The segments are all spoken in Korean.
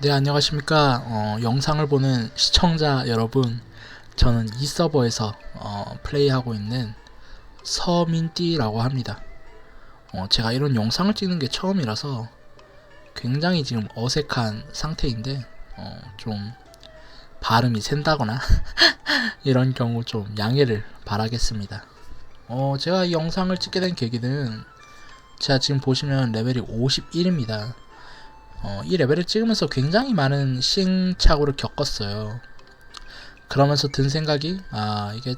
네, 안녕하십니까. 어, 영상을 보는 시청자 여러분. 저는 이 서버에서 어, 플레이하고 있는 서민띠라고 합니다. 어, 제가 이런 영상을 찍는 게 처음이라서 굉장히 지금 어색한 상태인데, 어, 좀 발음이 샌다거나 이런 경우 좀 양해를 바라겠습니다. 어, 제가 이 영상을 찍게 된 계기는 제가 지금 보시면 레벨이 51입니다. 어, 이 레벨을 찍으면서 굉장히 많은 시행착오를 겪었어요. 그러면서 든 생각이, 아, 이게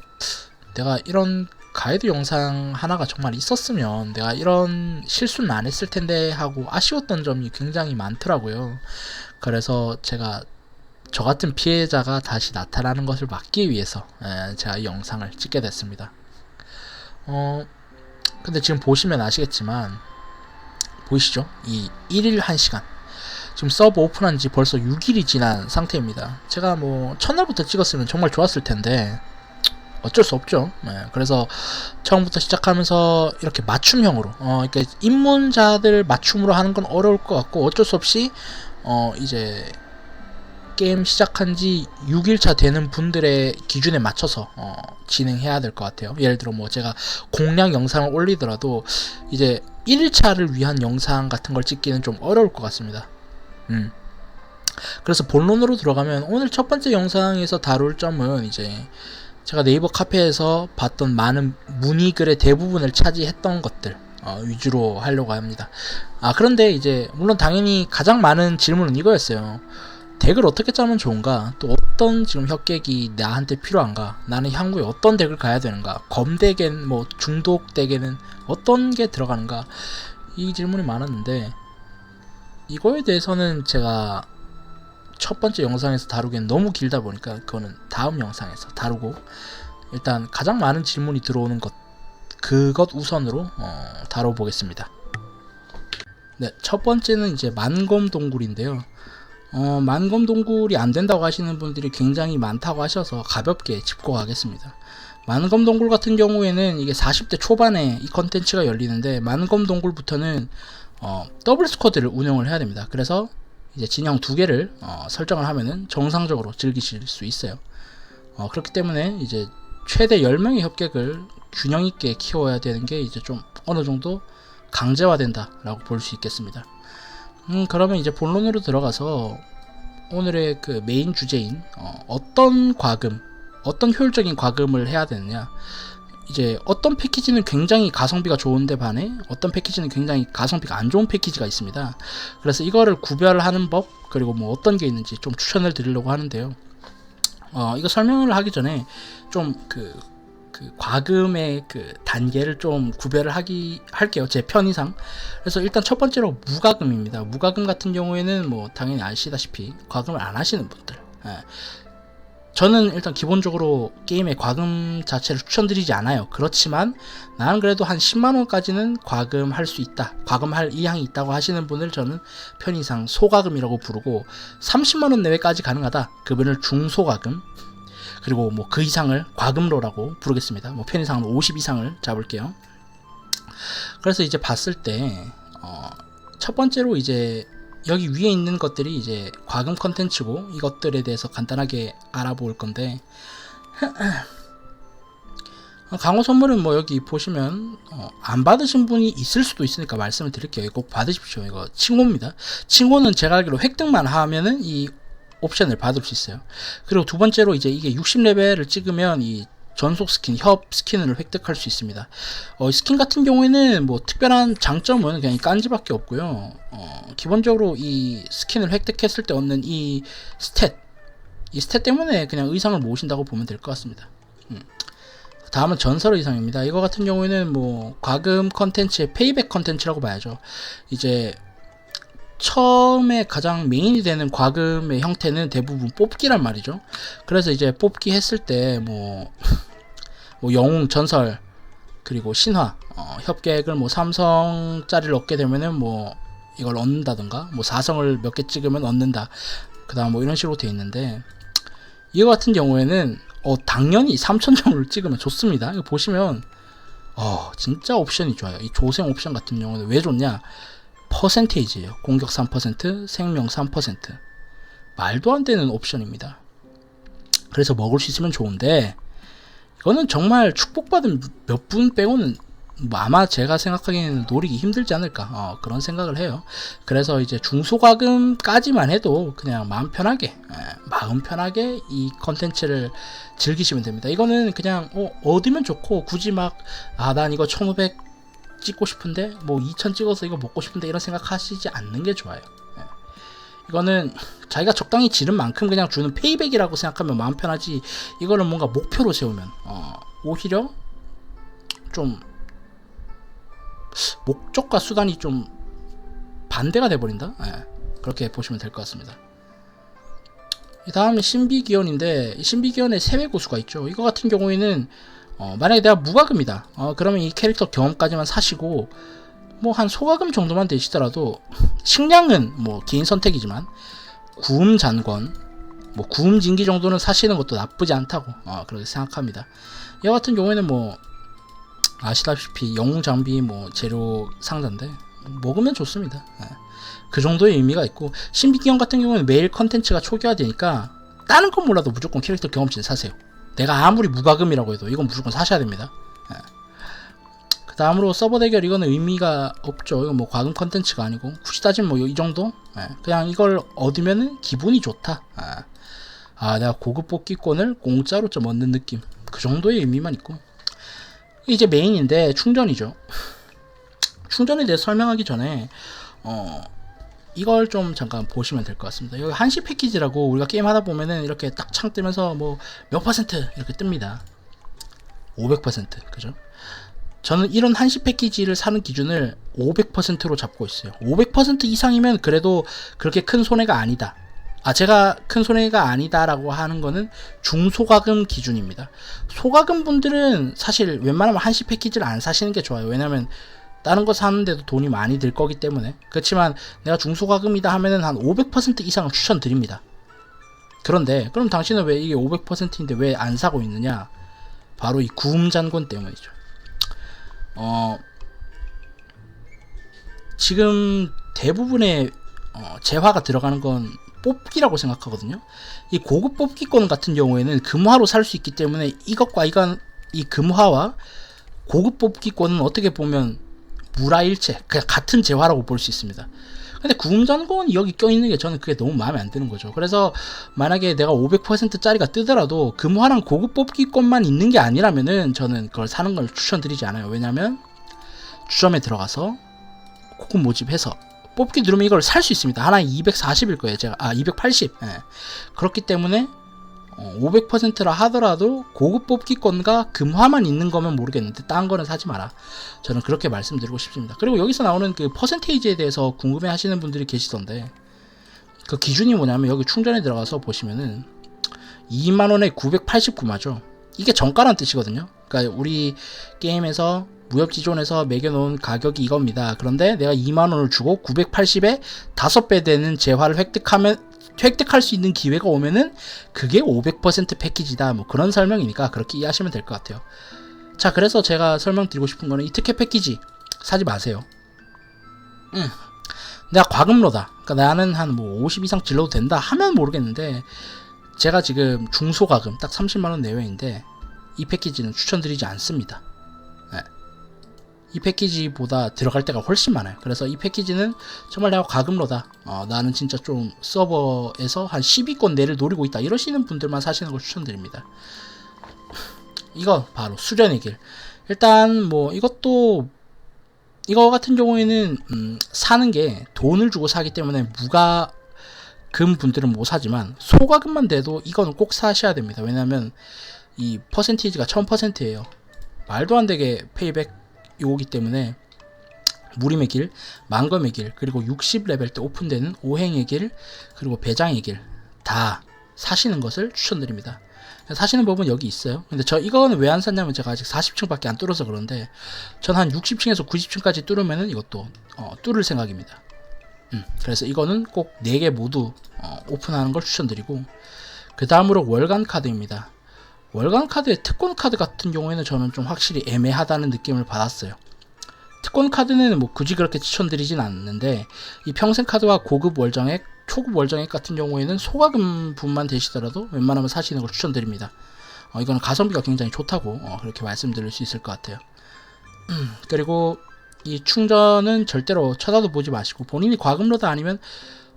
내가 이런 가이드 영상 하나가 정말 있었으면 내가 이런 실수는 안 했을 텐데 하고 아쉬웠던 점이 굉장히 많더라고요. 그래서 제가 저 같은 피해자가 다시 나타나는 것을 막기 위해서 에, 제가 이 영상을 찍게 됐습니다. 어, 근데 지금 보시면 아시겠지만, 보이시죠? 이 1일 1시간. 지금 서버 오픈한 지 벌써 6일이 지난 상태입니다. 제가 뭐 첫날부터 찍었으면 정말 좋았을 텐데 어쩔 수 없죠. 네, 그래서 처음부터 시작하면서 이렇게 맞춤형으로 어 이렇게 입문자들 맞춤으로 하는 건 어려울 것 같고 어쩔 수 없이 어 이제 게임 시작한 지 6일차 되는 분들의 기준에 맞춰서 어, 진행해야 될 것 같아요. 예를 들어 뭐 제가 공략 영상을 올리더라도 이제 1일차를 위한 영상 같은 걸 찍기는 좀 어려울 것 같습니다. 음. 그래서 본론으로 들어가면 오늘 첫 번째 영상에서 다룰 점은 이제 제가 네이버 카페에서 봤던 많은 문의 글의 대부분을 차지했던 것들 어, 위주로 하려고 합니다. 아 그런데 이제 물론 당연히 가장 많은 질문은 이거였어요. 덱을 어떻게 짜면 좋은가? 또 어떤 지금 협객이 나한테 필요한가? 나는 향후에 어떤 덱을 가야 되는가? 검덱엔 뭐 중독 덱에는 어떤 게 들어가는가? 이 질문이 많았는데 이거에 대해서는 제가 첫 번째 영상에서 다루기엔 너무 길다 보니까 그거는 다음 영상에서 다루고 일단 가장 많은 질문이 들어오는 것 그것 우선으로 어, 다뤄보겠습니다. 네, 첫 번째는 이제 만검 동굴인데요. 어, 만검 동굴이 안 된다고 하시는 분들이 굉장히 많다고 하셔서 가볍게 짚고 가겠습니다. 만검 동굴 같은 경우에는 이게 40대 초반에 이 컨텐츠가 열리는데 만검 동굴부터는 어, 더블 스쿼드를 운영을 해야 됩니다. 그래서 이제 진영 두 개를 어, 설정을 하면은 정상적으로 즐기실 수 있어요. 어, 그렇기 때문에 이제 최대 10명의 협객을 균형 있게 키워야 되는 게 이제 좀 어느 정도 강제화된다라고 볼 수 있겠습니다. 음, 그러면 이제 본론으로 들어가서 오늘의 그 메인 주제인 어, 떤 과금, 어떤 효율적인 과금을 해야 되느냐. 이제 어떤 패키지는 굉장히 가성비가 좋은데 반해 어떤 패키지는 굉장히 가성비가 안 좋은 패키지가 있습니다. 그래서 이거를 구별하는 법 그리고 뭐 어떤 게 있는지 좀 추천을 드리려고 하는데요. 어, 이거 설명을 하기 전에 좀그 그 과금의 그 단계를 좀 구별을 하기 할게요 제 편의상 그래서 일단 첫 번째로 무과금입니다 무과금 같은 경우에는 뭐 당연히 아시다시피 과금을 안 하시는 분들 예. 저는 일단 기본적으로 게임의 과금 자체를 추천드리지 않아요 그렇지만 나는 그래도 한 10만원까지는 과금할 수 있다 과금할 이향이 있다고 하시는 분을 저는 편의상 소과금이라고 부르고 30만원 내외까지 가능하다 그분을 중소과금 그리고 뭐 그 이상을 과금로라고 부르겠습니다. 뭐 편의상은 50 이상을 잡을게요. 그래서 이제 봤을 때, 어, 첫 번째로 이제 여기 위에 있는 것들이 이제 과금 컨텐츠고 이것들에 대해서 간단하게 알아볼 건데, 강호 선물은 뭐 여기 보시면 어, 안 받으신 분이 있을 수도 있으니까 말씀을 드릴게요. 꼭 받으십시오. 이거 칭호입니다. 칭호는 제가 알기로 획득만 하면은 이 옵션을 받을 수 있어요. 그리고 두 번째로 이제 이게 60레벨을 찍으면 이 전속 스킨, 협 스킨을 획득할 수 있습니다. 어, 스킨 같은 경우에는 뭐 특별한 장점은 그냥 깐지밖에 없고요. 어, 기본적으로 이 스킨을 획득했을 때 얻는 이 스탯, 이 스탯 때문에 그냥 의상을 모으신다고 보면 될 것 같습니다. 음. 다음은 전설 의상입니다. 이거 같은 경우에는 뭐 과금 컨텐츠의 페이백 컨텐츠라고 봐야죠. 이제 처음에 가장 메인이 되는 과금의 형태는 대부분 뽑기란 말이죠. 그래서 이제 뽑기 했을 때 뭐 뭐 영웅 전설 그리고 신화 어, 협객을 뭐 삼성짜리를 얻게 되면은 뭐 이걸 얻는다던가 뭐 사성을 몇 개 찍으면 얻는다 그 다음 뭐 이런 식으로 돼 있는데 이거 같은 경우에는 어 당연히 3천 정도를 찍으면 좋습니다. 이거 보시면 어 진짜 옵션이 좋아요. 이 조생 옵션 같은 경우는 왜 좋냐? 퍼센테이지예요. 공격 3%, 생명 3%. 말도 안 되는 옵션입니다. 그래서 먹을 수 있으면 좋은데 이거는 정말 축복받은 몇 분 빼고는 뭐 아마 제가 생각하기에는 노리기 힘들지 않을까 어, 그런 생각을 해요. 그래서 이제 중소가금까지만 해도 그냥 마음 편하게 예, 마음 편하게 이 컨텐츠를 즐기시면 됩니다. 이거는 그냥 어, 얻으면 좋고 굳이 막 아 난 이거 1500 찍고 싶은데 뭐 2000 찍어서 이거 먹고 싶은데 이런 생각 하시지 않는 게 좋아요. 예. 이거는 자기가 적당히 지른 만큼 그냥 주는 페이백이라고 생각하면 마음 편하지 이거는 뭔가 목표로 세우면 어, 오히려 좀 목적과 수단이 좀 반대가 돼버린다. 예, 그렇게 보시면 될 것 같습니다. 이 다음에 신비기원인데 이 신비기원의 세배 고수가 있죠. 이거 같은 경우에는 어, 만약에 내가 무과금이다. 어, 그러면 이 캐릭터 경험까지만 사시고 뭐 한 소과금 정도만 되시더라도 식량은 뭐 개인 선택이지만 구음 잔권, 뭐 구음 진기 정도는 사시는 것도 나쁘지 않다고 어, 그렇게 생각합니다. 이와 같은 경우에는 뭐 아시다시피 영웅 장비 뭐 재료 상자인데 먹으면 좋습니다. 예. 그 정도의 의미가 있고 신비기형 같은 경우는 매일 컨텐츠가 초기화되니까 다른 건 몰라도 무조건 캐릭터 경험치는 사세요. 내가 아무리 무과금이라고 해도 이건 무조건 사셔야 됩니다. 예. 그 다음으로 서버 대결 이거는 의미가 없죠. 이건 뭐 과금 컨텐츠가 아니고 굳이 따지면 뭐 이 정도? 예. 그냥 이걸 얻으면은 기분이 좋다. 아, 아 내가 고급 뽑기권을 공짜로 좀 얻는 느낌. 그 정도의 의미만 있고 이제 메인인데 충전이죠. 충전에 대해 설명하기 전에 어 이걸 좀 잠깐 보시면 될 것 같습니다. 여기 한시 패키지라고 우리가 게임 하다 보면은 이렇게 딱 창 뜨면서 뭐 몇 퍼센트 이렇게 뜹니다. 500% 그죠? 저는 이런 한시 패키지를 사는 기준을 500%로 잡고 있어요. 500% 이상이면 그래도 그렇게 큰 손해가 아니다. 아, 제가 큰 손해가 아니다라고 하는 거는 중소가금 기준입니다. 소가금 분들은 사실 웬만하면 한시 패키지를 안 사시는 게 좋아요. 왜냐면 다른 거 사는데도 돈이 많이 들 거기 때문에. 그렇지만 내가 중소가금이다 하면은 한 500% 이상을 추천드립니다. 그런데 그럼 당신은 왜 이게 500%인데 왜 안 사고 있느냐? 바로 이 구음 잔권 때문이죠. 어, 지금 대부분의 어, 재화가 들어가는 건 뽑기라고 생각하거든요. 이 고급 뽑기권 같은 경우에는 금화로 살 수 있기 때문에 이것과 이건 이 금화와 고급 뽑기권은 어떻게 보면 무라일체 그냥 같은 재화라고 볼 수 있습니다. 근데 구음전권이 여기 껴있는 게 저는 그게 너무 마음에 안 드는 거죠. 그래서 만약에 내가 500%짜리가 뜨더라도 금화랑 고급 뽑기권만 있는 게 아니라면은 저는 그걸 사는 걸 추천드리지 않아요. 왜냐면 주점에 들어가서 코쿤 모집해서 뽑기 누르면 이걸 살 수 있습니다. 하나에 240일 거예요. 제가 아 280. 예. 그렇기 때문에 어, 500%라 하더라도 고급 뽑기권과 금화만 있는 거면 모르겠는데 딴 거는 사지 마라. 저는 그렇게 말씀드리고 싶습니다. 그리고 여기서 나오는 그 퍼센테이지에 대해서 궁금해 하시는 분들이 계시던데 그 기준이 뭐냐면 여기 충전에 들어가서 보시면은 2만원에 989마죠. 이게 정가란 뜻이거든요. 그러니까 우리 게임에서 무협지존에서 매겨놓은 가격이 이겁니다. 그런데 내가 2만원을 주고 980에 5배 되는 재화를 획득하면 획득할 수 있는 기회가 오면은 그게 500% 패키지다. 뭐 그런 설명이니까 그렇게 이해하시면 될 것 같아요. 자, 그래서 제가 설명드리고 싶은 거는 이 특혜 패키지 사지 마세요. 응. 내가 과금로다. 그러니까 나는 한 뭐 50 이상 질러도 된다 하면 모르겠는데 제가 지금 중소과금 딱 30만 원 내외인데 이 패키지는 추천드리지 않습니다. 네. 이 패키지보다 들어갈 때가 훨씬 많아요. 그래서 이 패키지는 정말 내가 과금로다. 어, 나는 진짜 좀 서버에서 한 10위권 내를 노리고 있다. 이러시는 분들만 사시는 걸 추천드립니다. 이거 바로 수련의 길. 일단 뭐 이것도 이거 같은 경우에는 음, 사는 게 돈을 주고 사기 때문에 무가 금 분들은 못 사지만 소가금만 돼도 이거는 꼭 사셔야 됩니다. 왜냐하면 이 퍼센티지가 1000%예요. 말도 안 되게 페이백 요기 때문에 무림의 길, 만검의 길, 그리고 60레벨 때 오픈되는 오행의 길, 그리고 배장의 길 다 사시는 것을 추천드립니다. 사시는 법은 여기 있어요. 근데 저 이거는 왜 안 샀냐면 제가 아직 40층밖에 안 뚫어서 그런데 전 한 60층에서 90층까지 뚫으면은 이것도 어, 뚫을 생각입니다. 음, 그래서 이거는 꼭 4개 모두 어, 오픈하는 걸 추천드리고 그 다음으로 월간 카드입니다. 월간 카드의 특권 카드 같은 경우에는 저는 좀 확실히 애매하다는 느낌을 받았어요. 특권 카드는 뭐 굳이 그렇게 추천드리진 않는데 이 평생 카드와 고급 월정액 초급 월정액 같은 경우에는 소가금 분만 되시더라도 웬만하면 사시는 걸 추천드립니다. 어, 이거는 가성비가 굉장히 좋다고 어, 그렇게 말씀드릴 수 있을 것 같아요. 음, 그리고 이 충전은 절대로 쳐다도 보지 마시고 본인이 과금로드 아니면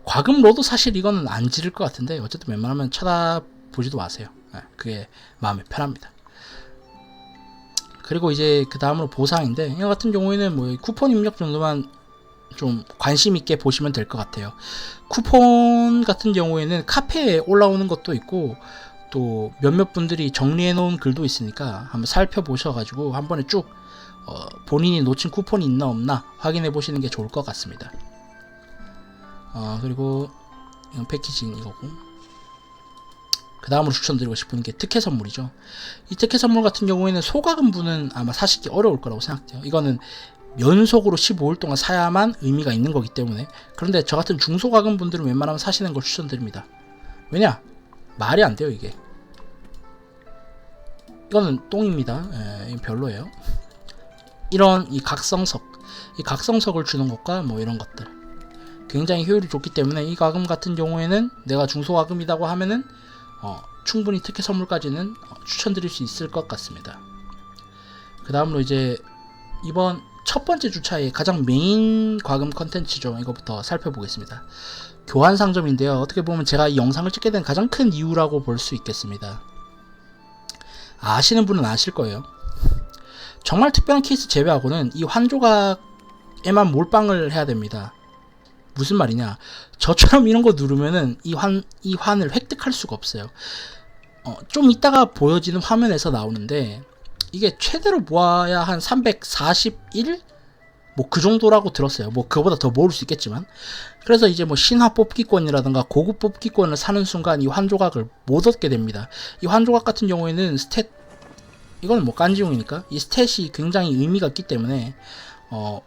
과금로도 사실 이거는 안 지를 것 같은데 어쨌든 웬만하면 쳐다보지도 마세요. 예, 그게 마음이 편합니다. 그리고 이제 그 다음으로 보상인데 이거 같은 경우에는 뭐 쿠폰 입력 정도만 좀 관심 있게 보시면 될 것 같아요. 쿠폰 같은 경우에는 카페에 올라오는 것도 있고 또 몇몇 분들이 정리해 놓은 글도 있으니까 한번 살펴보셔가지고 한 번에 쭉 어, 본인이 놓친 쿠폰이 있나 없나 확인해 보시는 게 좋을 것 같습니다. 어, 그리고 이건 패키징 이거고 그 다음으로 추천드리고 싶은 게 특혜 선물이죠. 이 특혜 선물 같은 경우에는 소가금 분은 아마 사시기 어려울 거라고 생각돼요. 이거는 연속으로 15일 동안 사야만 의미가 있는 거기 때문에 그런데 저 같은 중소가금 분들은 웬만하면 사시는 걸 추천드립니다. 왜냐? 말이 안 돼요 이게. 이거는 똥입니다. 예, 이건 별로예요. 이런 이 각성석, 이 각성석을 주는 것과 뭐 이런 것들 굉장히 효율이 좋기 때문에 이 가금 같은 경우에는 내가 중소가금이라고 하면은 어, 충분히 특혜 선물까지는 어, 추천드릴 수 있을 것 같습니다. 그 다음으로 이제 이번 첫 번째 주차의 가장 메인 과금 컨텐츠죠. 이거부터 살펴보겠습니다. 교환 상점인데요. 어떻게 보면 제가 이 영상을 찍게 된 가장 큰 이유라고 볼 수 있겠습니다. 아시는 분은 아실 거예요. 정말 특별한 케이스 제외하고는 이 환조각에만 몰빵을 해야 됩니다. 무슨 말이냐? 저처럼 이런 거 누르면은 이 환, 이 환을 획득할 수가 없어요. 어, 좀 이따가 보여지는 화면에서 나오는데, 이게 최대로 모아야 한 341? 뭐 그 정도라고 들었어요. 뭐 그거보다 더 모을 수 있겠지만. 그래서 이제 뭐 신화 뽑기권이라든가 고급 뽑기권을 사는 순간 이 환조각을 못 얻게 됩니다. 이 환조각 같은 경우에는 스탯, 이거는 뭐 깐지용이니까 이 스탯이 굉장히 의미가 있기 때문에, 어,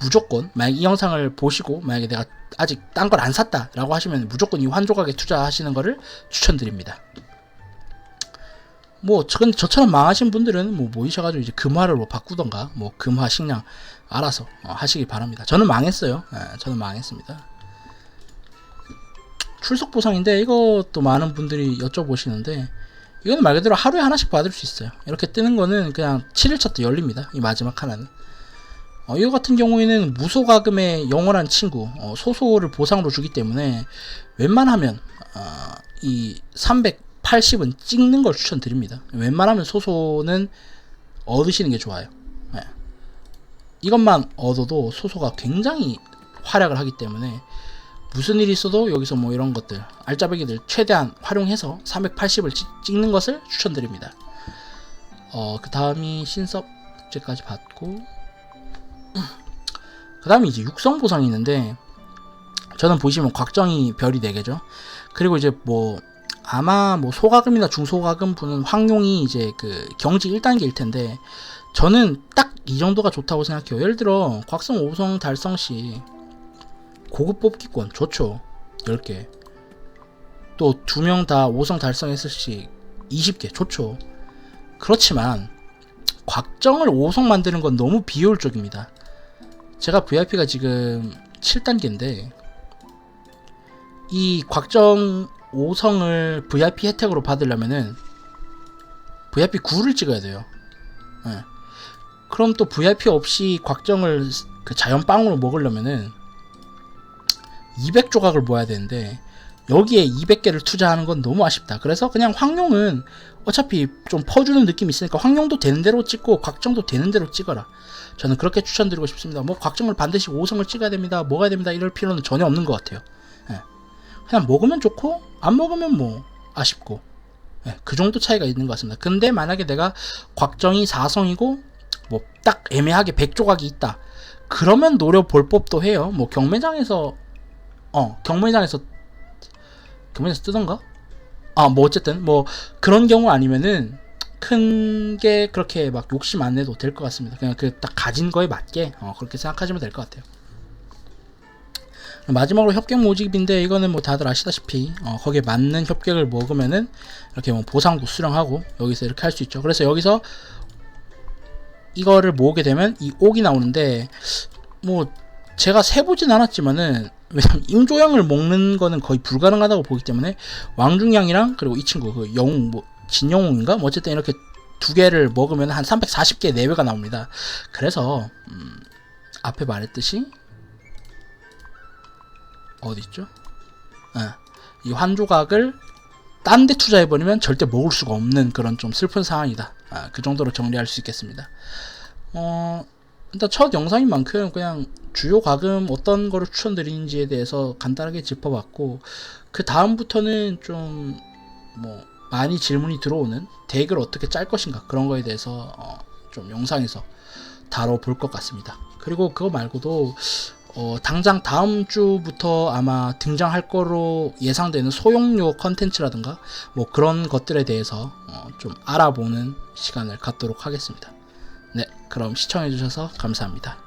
무조건 만약 이 영상을 보시고 만약에 내가 아직 딴 걸 안 샀다라고 하시면 무조건 이 환조각에 투자하시는 거를 추천드립니다. 뭐 저- 근데 저처럼 망하신 분들은 뭐 모이셔가지고 이제 금화를 뭐 바꾸던가 뭐 금화 식량 알아서 어, 하시기 바랍니다. 저는 망했어요. 예, 저는 망했습니다. 출석 보상인데 이것도 많은 분들이 여쭤보시는데 이거는 말 그대로 하루에 하나씩 받을 수 있어요. 이렇게 뜨는 거는 그냥 7일차 때 열립니다. 이 마지막 하나는. 어, 이거 같은 경우에는 무소가금의 영원한 친구 어, 소소를 보상으로 주기 때문에 웬만하면 어, 이 380은 찍는 걸 추천드립니다. 웬만하면 소소는 얻으시는 게 좋아요. 예. 이것만 얻어도 소소가 굉장히 활약을 하기 때문에 무슨 일이 있어도 여기서 뭐 이런 것들 알짜배기들 최대한 활용해서 380을 찍는 것을 추천드립니다. 어, 그 다음이 신섭제까지 받고 그 다음에 이제 육성 보상이 있는데 저는 보시면 곽정이 별이 4개죠. 그리고 이제 뭐 아마 뭐 소가금이나 중소가금 분은 황룡이 이제 그 경지 1단계일 텐데 저는 딱 이 정도가 좋다고 생각해요. 예를 들어 곽성 5성 달성 시 고급 뽑기권 좋죠. 10개. 또 두 명다 5성 달성했을 시 20개 좋죠. 그렇지만 곽정을 5성 만드는 건 너무 비효율적입니다 제가 VIP가 지금 7단계인데 이 곽정 5성을 VIP 혜택으로 받으려면은 VIP 9를 찍어야 돼요. 예. 그럼 또 VIP 없이 곽정을 그 자연빵으로 먹으려면은 200조각을 모아야 되는데 여기에 200개를 투자하는 건 너무 아쉽다. 그래서 그냥 황룡은 어차피 좀 퍼주는 느낌이 있으니까 황룡도 되는 대로 찍고 곽정도 되는 대로 찍어라. 저는 그렇게 추천드리고 싶습니다. 뭐 곽정을 반드시 5성을 찍어야 됩니다. 먹어야 됩니다. 이럴 필요는 전혀 없는 것 같아요. 예. 그냥 먹으면 좋고 안 먹으면 뭐 아쉽고 예, 그 정도 차이가 있는 것 같습니다. 근데 만약에 내가 곽정이 4성이고 뭐 딱 애매하게 100조각이 있다. 그러면 노려볼 법도 해요. 뭐 경매장에서 어 경매장에서 경매장에서 뜨던가? 아뭐 어쨌든 뭐 그런 경우 아니면은 큰 게 그렇게 막 욕심 안 내도 될 것 같습니다. 그냥 그 딱 가진 거에 맞게 어, 그렇게 생각하시면 될 것 같아요. 마지막으로 협객 모집인데 이거는 뭐 다들 아시다시피 어, 거기에 맞는 협객을 먹으면은 이렇게 뭐 보상도 수령하고 여기서 이렇게 할 수 있죠. 그래서 여기서 이거를 모으게 되면 이 옥이 나오는데 뭐 제가 세보진 않았지만은 왜냐면 임조양을 먹는 거는 거의 불가능하다고 보기 때문에 왕중양이랑 그리고 이 친구 그 영웅 뭐 진영웅인가 뭐 어쨌든 이렇게 두 개를 먹으면 한 340개 내외가 나옵니다. 그래서 음, 앞에 말했듯이 어디 있죠? 어, 이 환조각을 딴 데 투자해버리면 절대 먹을 수가 없는 그런 좀 슬픈 상황이다. 아, 그 정도로 정리할 수 있겠습니다. 어, 일단 첫 영상인 만큼 그냥 주요 과금 어떤 거를 추천드리는지에 대해서 간단하게 짚어봤고 그 다음부터는 좀뭐 많이 질문이 들어오는 덱을 어떻게 짤 것인가 그런 거에 대해서 어, 좀 영상에서 다뤄볼 것 같습니다. 그리고 그거 말고도 어, 당장 다음 주부터 아마 등장할 거로 예상되는 소형료 컨텐츠라든가 뭐 그런 것들에 대해서 어, 좀 알아보는 시간을 갖도록 하겠습니다. 네, 그럼 시청해주셔서 감사합니다.